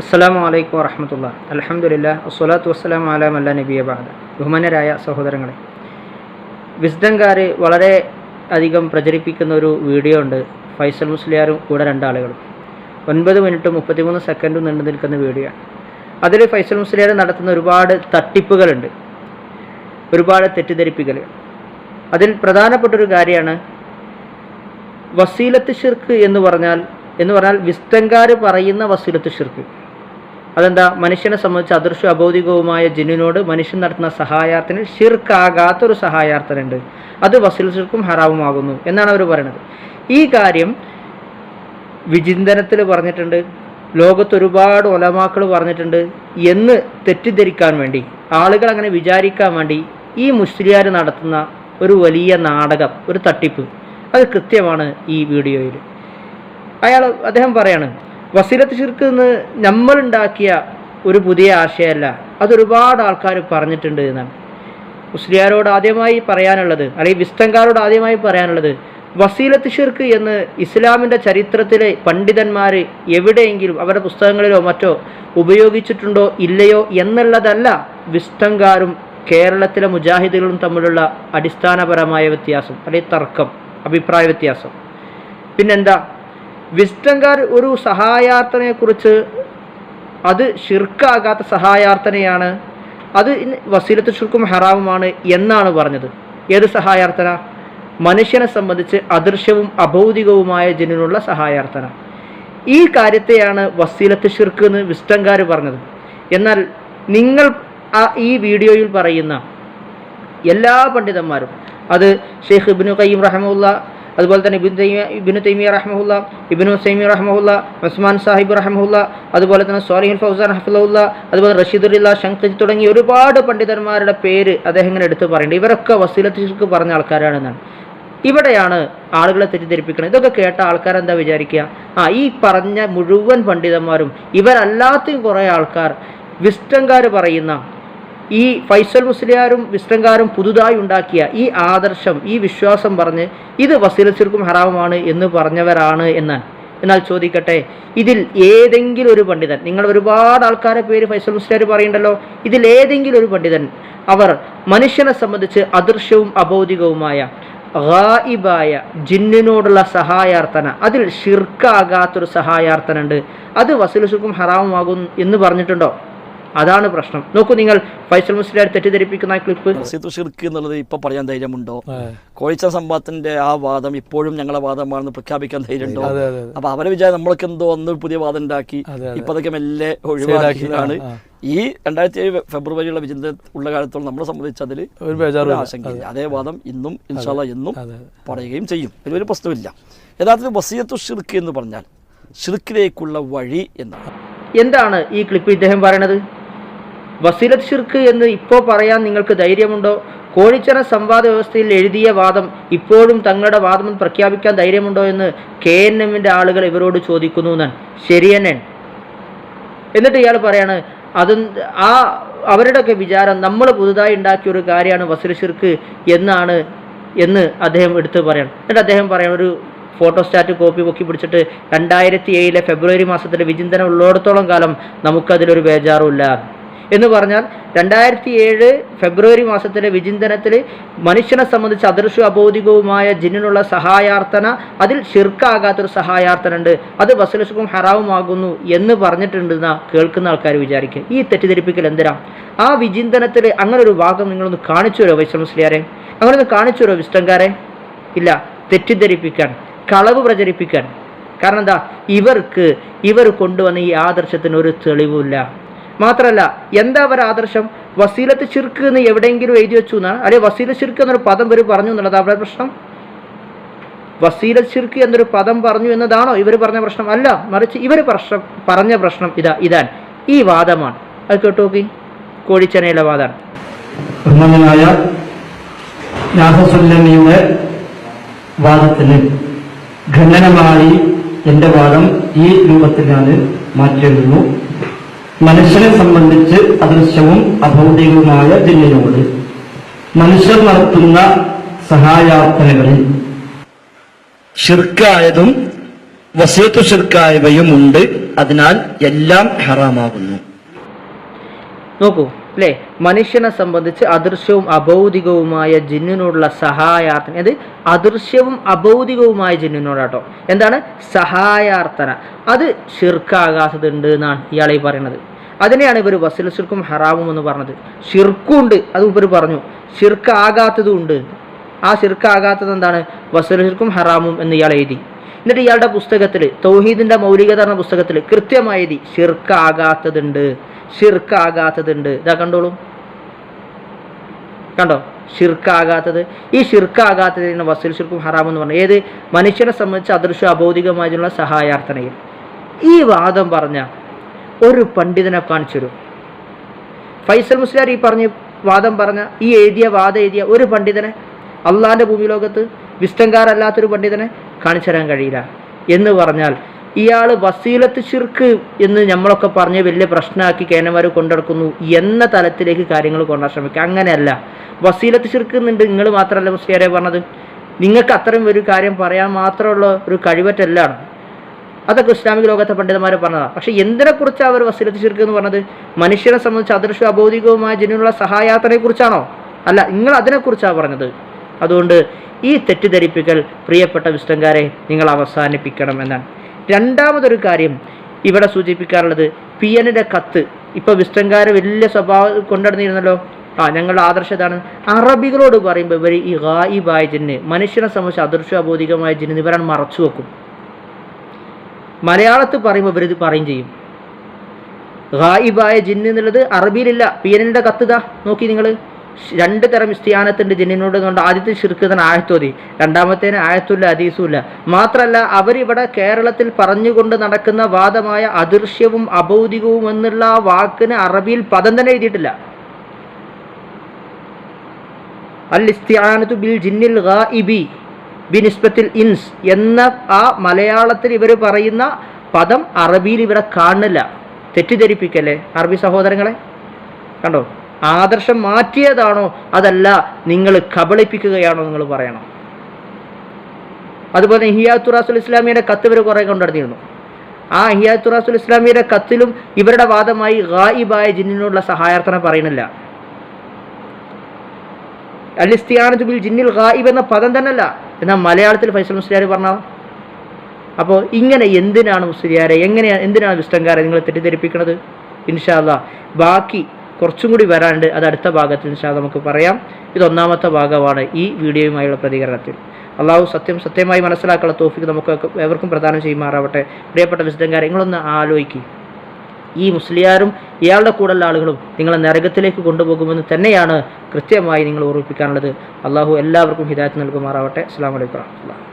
അസ്സാം വലൈക്കും വറഹമത്തുള്ള. അലഹമുല്ല വസ്സലാത്തു വസ്സലാം അലാം അല്ല നബിയ ബാദ ബഹുമാനരായ സഹോദരങ്ങളെ വിസ്ഡംകാർ വളരെ അധികം പ്രചരിപ്പിക്കുന്ന ഒരു വീഡിയോ ഉണ്ട്. ഫൈസൽ മുസ്ലിയാരും കൂടെ രണ്ടാളുകളും. ഒൻപത് മിനിറ്റ് മുപ്പത്തിമൂന്ന് സെക്കൻഡും നീണ്ടു നിൽക്കുന്ന വീഡിയോ ആണ്. അതിൽ ഫൈസൽ മുസ്ലിയാർ നടത്തുന്ന ഒരുപാട് തട്ടിപ്പുകളുണ്ട്. ഒരുപാട് തെറ്റിദ്ധരിപ്പിക്കലുകൾ അതിൽ പ്രധാനപ്പെട്ടൊരു കാര്യമാണ് വസീലത്ത് ഷിർക്ക് എന്ന് പറഞ്ഞാൽ എന്ന് പറഞ്ഞാൽ വിസ്തങ്കാർ പറയുന്ന വസീലത്ത് ഷിർക്ക് അതെന്താ? മനുഷ്യനെ സംബന്ധിച്ച് അദൃശ്യ അഭൗതികവുമായ ജിന്നിനോട് മനുഷ്യൻ നടത്തുന്ന സഹായാർത്ഥന ഷിർക്കാകാത്തൊരു സഹായാർത്ഥനുണ്ട്. അത് വസീൽ ഷിർക്കും ഹറാവുമാകുന്നു എന്നാണ് അവർ പറയുന്നത് ഈ കാര്യം വിചിന്തനത്തിൽ പറഞ്ഞിട്ടുണ്ട്. ലോകത്ത് ഒരുപാട് ഒലമാക്കൾ പറഞ്ഞിട്ടുണ്ട് എന്ന് തെറ്റിദ്ധരിക്കാൻ വേണ്ടി ആളുകൾ അങ്ങനെ വിചാരിക്കാൻ വേണ്ടി ഈ മുസ്ലിയാർ നടത്തുന്ന ഒരു വലിയ നാടകം ഒരു തട്ടിപ്പ്. അത് കൃത്യമാണ് ഈ വീഡിയോയിൽ അയാൾ അദ്ദേഹം പറയാണ് വസീലത്ത് ഷിർക്ക് എന്ന് നമ്മളുണ്ടാക്കിയ ഒരു പുതിയ ആശയമല്ല അതൊരുപാട് ആൾക്കാർ പറഞ്ഞിട്ടുണ്ട് എന്നാണ്. മുസ്ലിയാരോട് ആദ്യമായി പറയാനുള്ളത് അല്ലെങ്കിൽ വിസ്തങ്കാരോട് ആദ്യമായി പറയാനുള്ളത് വസീലത്ത് ഷിർക്ക് എന്ന് ഇസ്ലാമിന്റെ ചരിത്രത്തിലെ പണ്ഡിതന്മാർ എവിടെയെങ്കിലും അവരുടെ പുസ്തകങ്ങളിലോ മറ്റോ ഉപയോഗിച്ചിട്ടുണ്ടോ ഇല്ലയോ എന്നുള്ളതല്ല വിസ്തങ്കാരും കേരളത്തിലെ മുജാഹിദുകളും തമ്മിലുള്ള അടിസ്ഥാനപരമായ വ്യത്യാസം അല്ലെങ്കിൽ തർക്കം അഭിപ്രായ വ്യത്യാസം. പിന്നെന്താ? വിസ്ഡംകാർ ഒരു സഹായാർത്ഥനയെക്കുറിച്ച് അത് ഷിർക്കാകാത്ത സഹായാർത്ഥനയാണ്. അത് വസീലത്ത് ഷിർക്കും ഹറാമുമാണ് എന്നാണ് പറഞ്ഞത്. ഏത് സഹായാർത്ഥന? മനുഷ്യനെ സംബന്ധിച്ച് അദൃശ്യവും അഭൗതികവുമായ ജനിനുള്ള സഹായാർത്ഥന. ഈ കാര്യത്തെയാണ് വസീലത്ത് ഷിർക്ക് എന്ന് വിസ്റ്റംകാർ പറഞ്ഞത്. എന്നാൽ നിങ്ങൾ ഈ വീഡിയോയിൽ പറയുന്ന എല്ലാ പണ്ഡിതന്മാരും അത് ഷെയ്ഖ് ഇബിനു ഖയ്യിം റഹമുല്ല അതുപോലെ തന്നെ ഇബിൻ തൈമിയ ഇബിനു തൈമിയ റഹ്മുല്ല ഇബിനു സൈമി റഹ്മുല്ല ഉസ്മാൻ സാഹിബ് റഹ്മുല്ല അതുപോലെ തന്നെ സോറിഹിൻ ഫൗസാൻ ഹഫിലുള്ള അതുപോലെ റഷീദുല്ല ശങ്കജ് തുടങ്ങി ഒരുപാട് പണ്ഡിതന്മാരുടെ പേര് അദ്ദേഹം ഇങ്ങനെ എടുത്ത് പറയുന്നുണ്ട്. ഇവരൊക്കെ വസീലത്തിക്ക് പറഞ്ഞ ആൾക്കാരാണെന്നാണ്. ഇവിടെയാണ് ആളുകളെ തെറ്റിദ്ധരിപ്പിക്കുന്നത്. ഇതൊക്കെ കേട്ട ആൾക്കാർ എന്താ വിചാരിക്കുക? ആ ഈ പറഞ്ഞ മുഴുവൻ പണ്ഡിതന്മാരും ഇവരല്ലാത്തയും കുറേ ആൾക്കാർ വിസ്റ്റംകാർ പറയുന്ന ഈ ഫൈസൽ മുസ്ലിയാരും വിസ്ലംകാരും പുതുതായി ഉണ്ടാക്കിയ ഈ ആദർശം ഈ വിശ്വാസം പറഞ്ഞ് ഇത് വസീലച്ചിർക്കും ഹറാമുമാണ് എന്ന് പറഞ്ഞവരാണ് എന്നാണ് എന്നാൽ ചോദിക്കട്ടെ ഇതിൽ ഏതെങ്കിലും ഒരു പണ്ഡിതൻ നിങ്ങൾ ഒരുപാട് ആൾക്കാരെ പേര് ഫൈസൽ മുസ്ലിയാർ പറയുണ്ടല്ലോ ഇതിൽ ഏതെങ്കിലും ഒരു പണ്ഡിതൻ അവർ മനുഷ്യനെ സംബന്ധിച്ച് അദൃശ്യവും അബൗദികവുമായ ഗായിബായ ജിന്നിനോടുള്ള സഹായാർത്ഥന അതിൽ ഷിർക്കാകാത്തൊരു സഹായാർത്ഥന ഉണ്ട് അത് വസീലുസുഖും ഹറാമുമാകും എന്ന് പറഞ്ഞിട്ടുണ്ടോ? അതാണ് പ്രശ്നം. നോക്കൂ നിങ്ങൾ ഫൈസൽ മുസ്ലിയാർ തെറ്റിദ്ധരിപ്പിക്കുന്ന ആ ക്ലിപ്പ്. ഷിർക്ക് എന്നുള്ളത് ഇപ്പൊ പറയാൻ ധൈര്യമുണ്ടോ? കോഴിച്ച സംഭവത്തിന്റെ ആ വാദം ഇപ്പോഴും ഞങ്ങളെ വാദമാണെന്ന് പ്രഖ്യാപിക്കാൻ ധൈര്യമുണ്ടോ? അപ്പൊ അവരെ വിചാരം നമ്മളൊക്കെ എന്തോ ഒന്ന് പുതിയ വാദം ഉണ്ടാക്കി. ഇപ്പൊ അതൊക്കെ മെല്ലെ ഒഴിവാക്കിയതാണ്. ഈ രണ്ടായിരത്തി ഏഴ് ഫെബ്രുവരിയുള്ള വിചിന്ത ഉള്ള കാലത്തോളം നമ്മളെ സംബന്ധിച്ച് അതിൽ ഒരു ബേജാറും ഇല്ല. ആശങ്കയില്ല അതേ. വാദം ഇന്നും ഇൻഷാല്ല എന്നും. പറയുകയും ചെയ്യും. വലിയൊരു പ്രശ്നമില്ല യഥാർത്ഥത്തിൽ വസീയത്തു ഷിർക്ക് എന്ന് പറഞ്ഞാൽ ഷിർക്കിലേക്കുള്ള വഴി എന്നാണ്. എന്താണ് ഈ ക്ലിപ്പ് ഇദ്ദേഹം പറയണത്? വസീലത്ത് ഷിർക്ക് എന്ന് ഇപ്പോൾ പറയാൻ നിങ്ങൾക്ക് ധൈര്യമുണ്ടോ? കോഴിച്ചറ സംവാദ വ്യവസ്ഥയിൽ എഴുതിയ വാദം ഇപ്പോഴും തങ്ങളുടെ വാദം പ്രഖ്യാപിക്കാൻ ധൈര്യമുണ്ടോ എന്ന് കെ എൻ എമ്മിന്റെ ആളുകൾ ഇവരോട് ചോദിക്കുന്നു എന്നാണ് ശരിയെന്നെ എന്നിട്ട് ഇയാൾ പറയാണ് അത് ആ അവരുടെയൊക്കെ വിചാരം നമ്മൾ പുതുതായി ഉണ്ടാക്കിയ ഒരു കാര്യമാണ് വസീൽ ഷിർക്ക് എന്നാണ് എന്ന് അദ്ദേഹം എടുത്ത് പറയണം. എന്നിട്ട് അദ്ദേഹം പറയണം ഒരു ഫോട്ടോസ്റ്റാറ്റ് കോപ്പി പൊക്കി പിടിച്ചിട്ട് രണ്ടായിരത്തി ഏഴിലെ ഫെബ്രുവരി മാസത്തിലെ വിചിന്തനം ഉള്ളിടത്തോളം കാലം നമുക്കതിലൊരു ബേജാറുമില്ല എന്ന് പറഞ്ഞാൽ രണ്ടായിരത്തി ഏഴ് ഫെബ്രുവരി മാസത്തിലെ വിചിന്തനത്തിൽ മനുഷ്യനെ സംബന്ധിച്ച് അദൃശ്യ അബോധികവുമായ ജിന്നിനുള്ള സഹായാർത്ഥന അതിൽ ഷിർക്കാകാത്തൊരു സഹായാർത്ഥന ഉണ്ട് അത് വസലസുഖം ഹറാവുമാകുന്നു എന്ന് പറഞ്ഞിട്ടുണ്ടെന്ന കേൾക്കുന്ന ആൾക്കാർ വിചാരിക്കുക. ഈ തെറ്റിദ്ധരിപ്പിക്കൽ എന്തിനാ? ആ വിചിന്തനത്തിൽ അങ്ങനെ ഒരു ഭാഗം നിങ്ങളൊന്ന് കാണിച്ചു തരുമോ വൈശ്വ മുസ്ലിയാരെ? അങ്ങനെ ഒന്ന് കാണിച്ചു തരുമോ വിസ്റ്റങ്കാരെ ഇല്ല. തെറ്റിദ്ധരിപ്പിക്കാൻ കളവ് പ്രചരിപ്പിക്കാൻ. കാരണം എന്താ? ഇവർക്ക് ഇവർ കൊണ്ടുവന്ന ഈ ആദർശത്തിന് ഒരു തെളിവുമില്ല. മാത്രമല്ല എന്താ അവർ ആദർശം? വസീലത്ത് ചിർക്ക് എന്ന് എവിടെയെങ്കിലും എഴുതി വെച്ചു എന്നാണ്. അല്ലെ വസീല ചിർക്ക് എന്നൊരു പദം ഇവർ പറഞ്ഞു എന്നുള്ളത് അവരുടെ പ്രശ്നം? വസീല ചിർക്ക് എന്നൊരു പദം പറഞ്ഞു എന്നതാണോ ഇവർ പറഞ്ഞ പ്രശ്നം? അല്ല മറിച്ച് ഇവർ പ്രശ്നം പറഞ്ഞ പ്രശ്നം ഇതാ ഇതാണ്. ഈ വാദമാണ്. അത് കേട്ടു നോക്കി. കോഴിച്ചനയിലെ വാദമാണ്. ബഹുമാനായ നാഹസുല്ലമിയുടെ വാദത്തിന് ഖണ്ഡനമായി എന്റെ വാദം ഈ രൂപത്തിലാണ് ഞാൻ മാറ്റിയെഴുതുന്നു. മനുഷ്യനെ സംബന്ധിച്ച് അദൃശ്യവും അഭൗതികവുമായ ജിന്നിനോട് മനുഷ്യർ നടത്തുന്ന സഹായാർത്ഥനകളിൽ ഷിർക്കായതും വസീത്തു ഷിർക്കായവയും ഉണ്ട് അതിനാൽ എല്ലാം ഹറാമാകുന്നു. നോക്കൂ അല്ലേ മനുഷ്യനെ സംബന്ധിച്ച് അദൃശ്യവും അഭൗതികവുമായ ജിന്നിനോടുള്ള സഹായാർത്ഥന അത് അദൃശ്യവും അഭൗതികവുമായ ജിന്നിനോടാട്ടോ എന്താണ്? സഹായാർത്ഥന. അത് ഷിർക്കാകാത്തതുണ്ട് എന്നാണ് ഇയാളെ പറയുന്നത് അതിനെയാണ് ഇവർ വസിൽ ഷിർക്കും ഹറാമും എന്ന് പറഞ്ഞത്. ഷിർക്കുണ്ട് അത് ഇവർ പറഞ്ഞു. ഷിർക്കാകാത്തതും ഉണ്ട് ആ ഷിർക്കാകാത്തത് എന്താണ്? വസിൽ ഷിർക്കും ഹറാമും എന്ന് ഇയാൾ എഴുതി. എന്നിട്ട് ഇയാളുടെ പുസ്തകത്തിൽ തൗഹീദിന്റെ മൗലികത എന്ന പുസ്തകത്തിൽ കൃത്യമായി എഴുതി ഷിർക്കാകാത്തതുണ്ട് ഷിർക്കാകാത്തതുണ്ട് ഇതാ കണ്ടോളൂ. കണ്ടോ? ഷിർക്കാകാത്തത് ഈ ഷിർക്കാകാത്തതിന് വസൽ ഷിർക്കും ഹറാം എന്ന് പറഞ്ഞു. ഏത്? മനുഷ്യനെ സംബന്ധിച്ച് അദൃശ്യ അബൗദികമായിട്ടുള്ള സഹായാർത്ഥനയിൽ. ഈ വാദം പറഞ്ഞ ഒരു പണ്ഡിതനെ കാണിച്ചുതരും ഫൈസൽ മുസ്ലിയാർ ഈ പറഞ്ഞ വാദം പറഞ്ഞ ഈ എഴുതിയ വാദം എഴുതിയ ഒരു പണ്ഡിതനെ അള്ളാന്റെ ഭൂമി ലോകത്ത് വിസ്തങ്കാരല്ലാത്തൊരു പണ്ഡിതനെ കാണിച്ചു തരാൻ കഴിയില്ല എന്ന് പറഞ്ഞാൽ ഇയാൾ വസീലത്ത് ശിർക്ക് എന്ന് നമ്മളൊക്കെ പറഞ്ഞ് വലിയ പ്രശ്നമാക്കി കേനമാർ കൊണ്ടുനടക്കുന്നു എന്ന തലത്തിലേക്ക് കാര്യങ്ങൾ കൊണ്ടുവരാൻ ശ്രമിക്കുക. അങ്ങനെയല്ല. വസീലത്ത് ഷിർക്ക് എന്നുണ്ട് നിങ്ങൾ മാത്രമല്ല മുസ്ലിയാരെ പറഞ്ഞത്. നിങ്ങൾക്ക് അത്രയും ഒരു കാര്യം പറയാൻ മാത്രമുള്ള ഒരു കഴിവറ്റല്ലാണ് അതൊക്കെ ഇസ്ലാമിക ലോകത്തെ പണ്ഡിതന്മാർ പറഞ്ഞതാണ് പക്ഷേ എന്തിനെക്കുറിച്ചാണ് അവർ വസീലത്ത് ശിർക്ക് എന്ന് പറഞ്ഞത്? മനുഷ്യനെ സംബന്ധിച്ച് അദൃശ്യ അബൗദികവുമായ ജനുവിനുള്ള സഹായാത്രയെക്കുറിച്ചാണോ? അല്ല നിങ്ങൾ അതിനെക്കുറിച്ചാണ് പറഞ്ഞത്. അതുകൊണ്ട് ഈ തെറ്റിദ്ധരിപ്പിക്കൽ പ്രിയപ്പെട്ട വിസ്തങ്കാരെ നിങ്ങൾ അവസാനിപ്പിക്കണം എന്നാണ്. രണ്ടാമതൊരു കാര്യം ഇവിടെ സൂചിപ്പിക്കാറുള്ളത് പി എന്നിന്റെ കത്ത്. ഇപ്പോൾ വിസ്തങ്കാര വലിയ സ്വഭാവം കൊണ്ടുനടന്നിരുന്നല്ലോ ആ ഞങ്ങളുടെ ആദർശതാണ് അറബികളോട് പറയുമ്പോൾ ഇവർ ഈ ഗായിബായ ജിന്ന് മനുഷ്യനെ സംബന്ധിച്ച് അദൃശ്യ ജിന്ന് ഇവരാണ് മറച്ചു വെക്കും. മലയാളത്തിൽ പറയുമ്പോൾ ഇവരിത് പറയും ചെയ്യും. ഗായിബായ ജിന്ന് എന്നുള്ളത് അറബിയിലില്ല പി എന്നിന്റെ കത്ത് ഇതാ. നോക്കി നിങ്ങൾ രണ്ട് തരം ഇസ്തിയാനത്തിന്റെ ജിന്നിനോട് കൊണ്ട് ആദ്യത്തെ ശിർക്കുതൻ ആയത്തോതി. രണ്ടാമത്തേന് ആയത്തുമില്ല അതീസുമില്ല മാത്രമല്ല അവരിവിടെ കേരളത്തിൽ പറഞ്ഞുകൊണ്ട് നടക്കുന്ന വാദമായ അദൃശ്യവും അബൗദികവും എന്നുള്ള വാക്കിന് അറബിയിൽ പദം തന്നെ എഴുതിയിട്ടില്ല. അൽ ഇസ്തിയാനത്തു ബിൽ ജിന്നിൽ ഗായിബി ബിനിസ്ബത്തിൽ ഇൻസ് എന്ന ആ മലയാളത്തിൽ ഇവർ പറയുന്ന പദം അറബിയിൽ ഇവരെ കാണില്ല തെറ്റിദ്ധരിപ്പിക്കല്ലേ? അറബി സഹോദരങ്ങളെ കണ്ടോ? ആദർശം മാറ്റിയതാണോ അതല്ല നിങ്ങൾ കബളിപ്പിക്കുകയാണോ നിങ്ങൾ പറയണം. അതുപോലെ ഹിയാത്തുറാസുൽ ഇസ്ലാമിയുടെ കത്ത് ഇവർ കുറേ കൊണ്ടുനടന്നിരുന്നു ആ ഹിയാത്തുറാസുൽ ഇസ്ലാമിയുടെ കത്തിലും ഇവരുടെ വാദമായി ഗായിബായ ജിന്നിനോടുള്ള സഹായാർത്ഥന പറയുന്നില്ല. അലിസ്തിയാനത്തുബിൽ ജിന്നിൽ ഗായിബ് എന്ന പദം തന്നെയല്ല. എന്നാൽ മലയാളത്തിൽ ഫൈസൽ മുസ്ലിയാർ പറഞ്ഞാൽ അപ്പോൾ ഇങ്ങനെ എന്തിനാണ് മുസ്ലിയാരെ എങ്ങനെയാണ് എന്തിനാണ് വിസ്റ്റംകാരെ നിങ്ങൾ തെറ്റിദ്ധരിപ്പിക്കുന്നത് ഇൻഷാല്ല ബാക്കി കുറച്ചും കൂടി വരാണ്ട് അത് അടുത്ത ഭാഗത്തിൽ ഇൻഷാ നമുക്ക് പറയാം. ഇത് ഒന്നാമത്തെ ഭാഗമാണ് ഈ വീഡിയോയുമായുള്ള പ്രതികരണത്തിൽ. അള്ളാഹു സത്യം സത്യമായി മനസ്സിലാക്കാനുള്ള തോഫിക്ക് നമുക്ക് എവർക്കും പ്രദാനം ചെയ്യുമാറാവട്ടെ. പ്രിയപ്പെട്ട വിശുദ്ധങ്കാരെ നിങ്ങളൊന്ന് ആലോചിക്കും. ഈ മുസ്ലിയാരും ഇയാളുടെ കൂടെയുള്ള ആളുകളും നിങ്ങളെ നരകത്തിലേക്ക് കൊണ്ടുപോകുമെന്ന് തന്നെയാണ് കൃത്യമായി നിങ്ങൾ ഓർമ്മിപ്പിക്കാനുള്ളത്. അള്ളാഹു എല്ലാവർക്കും ഹിദായത്ത് നൽകുമാറാവട്ടെ. അസ്സാം വലൈക്കും വാഹമത്തുള്ള